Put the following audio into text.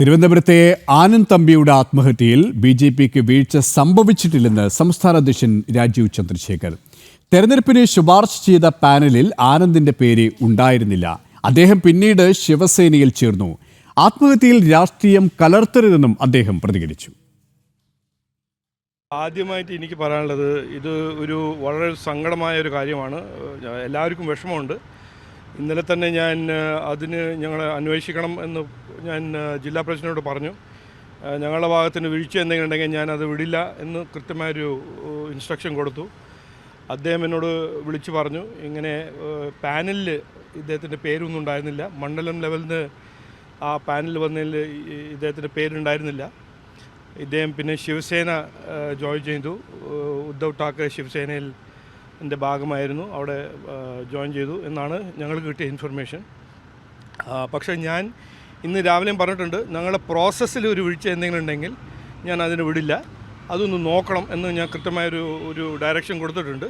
തിരുവനന്തപുരത്തെ ആനന്ദ് തമ്പിയുടെ ആത്മഹത്യയിൽ B J പിക്ക് വീഴ്ച സംഭവിച്ചിട്ടില്ലെന്ന് സംസ്ഥാന അധ്യക്ഷൻ രാജീവ് ചന്ദ്രശേഖർ. തെരഞ്ഞെടുപ്പിന് ശുപാർശ ചെയ്ത പാനലിൽ ആനന്ദിന്റെ പേര് ഉണ്ടായിരുന്നില്ല. അദ്ദേഹം പിന്നീട് ശിവസേനയിൽ ചേർന്നു. ആത്മഹത്യയിൽ രാഷ്ട്രീയം കലർത്തരുതെന്നും അദ്ദേഹം പ്രതികരിച്ചു. ആദ്യമായിട്ട് എനിക്ക് പറയാനുള്ളത് ഇത് ഒരു വളരെ സങ്കടമായ ഒരു കാര്യമാണ് എല്ലാവർക്കും വിഷമമുണ്ട്. ഇന്നലെ തന്നെ ഞാൻ അതിന് ഞങ്ങൾ അന്വേഷിക്കണം എന്ന് ഞാൻ ജില്ലാ പ്രസിഡന്റിനോട് പറഞ്ഞു. ഞങ്ങളുടെ ഭാഗത്തിന് വീഴ്ച എന്തെങ്കിലും ഉണ്ടെങ്കിൽ ഞാൻ അത് വിടില്ല എന്ന് കൃത്യമായൊരു ഇൻസ്ട്രക്ഷൻ കൊടുത്തു. അദ്ദേഹം എന്നോട് വിളിച്ചു പറഞ്ഞു. ഇങ്ങനെ പാനലിൽ ഇദ്ദേഹത്തിന്റെ പേരൊന്നും ഉണ്ടായിരുന്നില്ല. മണ്ഡലം ലെവലിൽ നിന്ന് ആ പാനലിൽ വന്നതിൽ ഇദ്ദേഹത്തിന്റെ പേരുണ്ടായിരുന്നില്ല. ഇദ്ദേഹം പിന്നെ ശിവസേന ജോയിൻ ചെയ്തു. ഉദ്ധവ് താക്കറെ ശിവസേനയിൽ എന്റെ ഭാഗമായിരുന്നു. അവിടെ ജോയിൻ ചെയ്തു എന്നാണ് ഞങ്ങൾക്ക് കിട്ടിയ ഇൻഫർമേഷൻ പക്ഷേ ഞാൻ ഇന്ന് രാവിലെയും പറഞ്ഞിട്ടുണ്ട് ഞങ്ങളുടെ പ്രോസസ്സിൽ ഒരു വീഴ്ച എന്തെങ്കിലും ഉണ്ടെങ്കിൽ ഞാൻ അതിന് വിടില്ല. അതൊന്ന് നോക്കണം എന്ന് ഞാൻ കൃത്യമായൊരു ഒരു ഡയറക്ഷൻ കൊടുത്തിട്ടുണ്ട്.